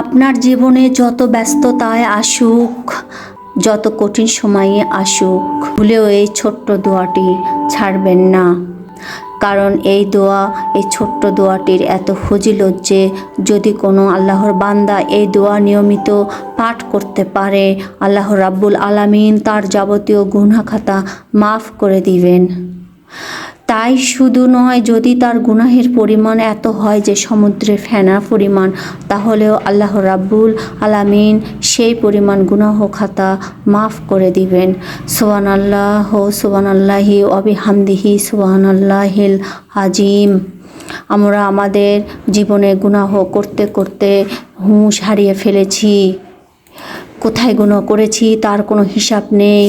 আপনার জীবনে যত ব্যস্ততায় আসুক, যত কঠিন সময়ে আসুক, ভুলেও এই ছোট্ট দোয়াটি ছাড়বেন না। কারণ এই দোয়া, এই ছোট্ট দোয়াটির এত ফজিলত যে যদি কোনো আল্লাহর বান্দা এই দোয়া নিয়মিত পাঠ করতে পারে, আল্লাহ রাব্বুল আলামিন তার যাবতীয় গুনাখাতা মাফ করে দিবেন। তাই শুধু নয়, যদি তার গুনাহের পরিমাণ এত হয় যে সমুদ্রের ফেনার পরিমাণ, তাহলেও আল্লাহ রাব্বুল আলামিন সেই পরিমাণ গুনাহ খাতা মাফ করে দিবেন। সোহান আল্লাহ সোহান আল্লাহি অবিহামদিহি সোহান আল্লাহিল আজিম আমরা আমাদের জীবনে গুনাহ করতে করতে হুঁশ হারিয়ে ফেলেছি। কোথায় গুনাহ করেছি তার কোনো হিসাব নেই।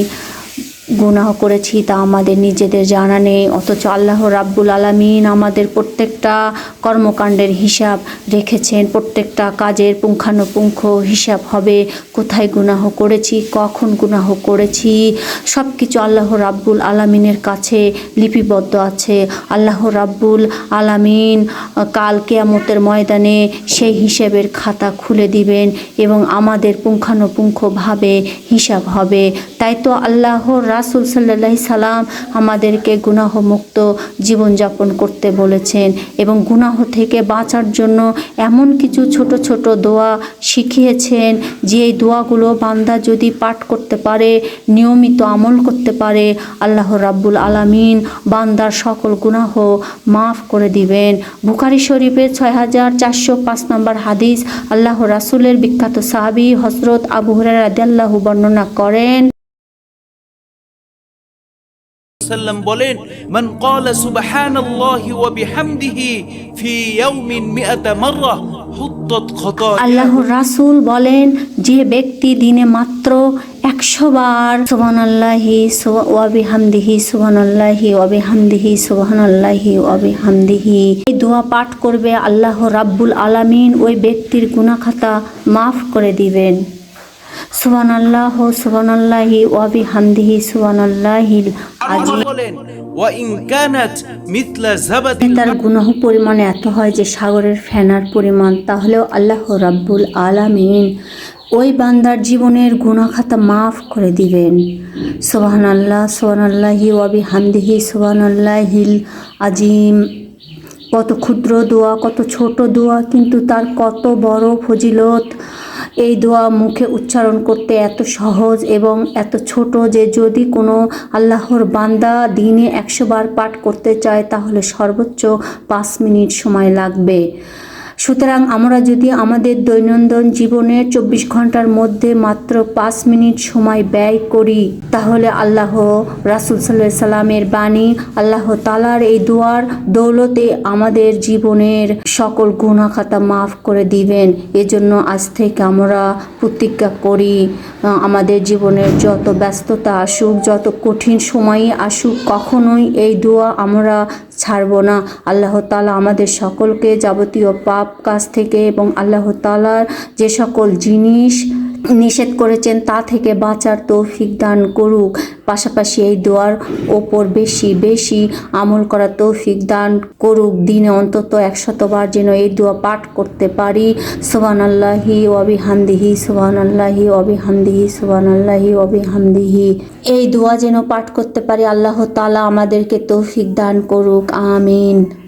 গুনাহ করেছি তা আমাদের নিজেদের জানা নেই। অথচ আল্লাহ রাব্বুল আলামিন আমাদের প্রত্যেকটা কর্মকাণ্ডের হিসাব রেখেছেন। প্রত্যেকটা কাজের পুঙ্খানুপুঙ্খ হিসাব হবে। কোথায় গুনাহ করেছি? কখন গুনাহ করেছি? সব কিছু আল্লাহ রাব্বুল আলামিনের কাছে লিপিবদ্ধ আছে। আল্লাহ রাব্বুল আলামিন কাল কেয়ামতের ময়দানে সেই হিসেবের খাতা খুলে দিবেন এবং আমাদের পুঙ্খানুপুঙ্খভাবে হিসাব হবে। তাই তো আল্লাহ রাসুল সাল্লাহ সালাম আমাদেরকে গুনাহমুক্ত জীবনযাপন করতে বলেছেন এবং গুনাহ থেকে বাঁচার জন্য এমন কিছু ছোট ছোট দোয়া শিখিয়েছেন যে এই দোয়াগুলো বান্দা যদি পাঠ করতে পারে, নিয়মিত আমল করতে পারে, আল্লাহ রাব্বুল আলামিন বান্দার সকল গুনাহ মাফ করে দিবেন। বুখারি শরীফের ছয় হাজার চারশো পাঁচ নম্বর হাদিস আল্লাহ রাসুলের বিখ্যাত সাহাবি হজরত আবু রাদিয়াল্লাহু বর্ণনা করেন সাল্লাম বলেন, মান সুবহানাল্লাহি ওয়া বিহামদিহি ফি ইয়াউমিন মিআতা মাররা বলেন, যে ব্যক্তি দিনে মাত্র একশো বার সুবান আল্লাহি আল্লাহি ওয়াবিহামদিহি সুবান আল্লাহি ওয়াবিহামদিহি এই দোয়া পাঠ করবে আল্লাহ রাব্বুল আলামিন, ওই ব্যক্তির গুনাখাতা মাফ করে দিবেন। সুবান আল্লাহি ওয়াবিহামদিহি সুবান আজিম বলেন ওয়া ইন কানাত মিথলা তার গুনাহ পরিমাণ এত হয় যে সাগরের ফেনার পরিমাণ তাহলেও আল্লাহ রাব্বুল আলামিন ওই বান্দার জীবনের গুণাখাতা মাফ করে দিবেন। সোহান আল্লাহ সোহান আল্লাহি ওয়াবি হামদিহি সোহান আল্লাহিল আজিম কত ক্ষুদ্র দোয়া কত ছোট দোয়া কিন্তু তার কত বড় ফজিলত। এই দোয়া মুখে উচ্চারণ করতে এত সহজ এবং এত ছোট যে যদি কোনো আল্লাহর বান্দা দিনে একশো বার পাঠ করতে চায়, তাহলে সর্বোচ্চ পাঁচ মিনিট সময় লাগবে। সুতরাং আমরা যদি আমাদের দৈনন্দিন জীবনের চব্বিশ ঘণ্টার মধ্যে মাত্র পাঁচ মিনিট সময় ব্যয় করি, তাহলে আল্লাহ রাসুল সাল্লাহ সাল্লামের বাণী, আল্লাহ তালার এই দোয়ার দৌলতে আমাদের জীবনের সকল গুণাখাতা মাফ করে দিবেন। এজন্য আজ থেকে আমরা প্রতিজ্ঞা করি আমাদের জীবনের যত ব্যস্ততা আসুক, যত কঠিন সময়ই আসুক, কখনোই এই দোয়া আমরা ছাড়ব না। আল্লাহ তালা আমাদের সকলকে যাবতীয় পাপ কাজ থেকে এবং আল্লাহ তালার যে সকল জিনিস নিষেধ করেছেন, তা থেকে বাঁচার তৌফিক দান করুক। পাশাপাশি এই দোয়ার ওপর বেশি বেশি আমল করার তৌফিক দান করুক। দিনে অন্তত একশতবার যেন এই দোয়া পাঠ করতে পারি। সোহান আল্লাহি অবিহামদিহি সোহান আল্লাহি অবিহামদিহি সোহান আল্লাহি অবিহামদিহি এই দোয়া যেন পাঠ করতে পারি, আল্লাহ তালা আমাদেরকে তৌফিক দান করুক। আমিন।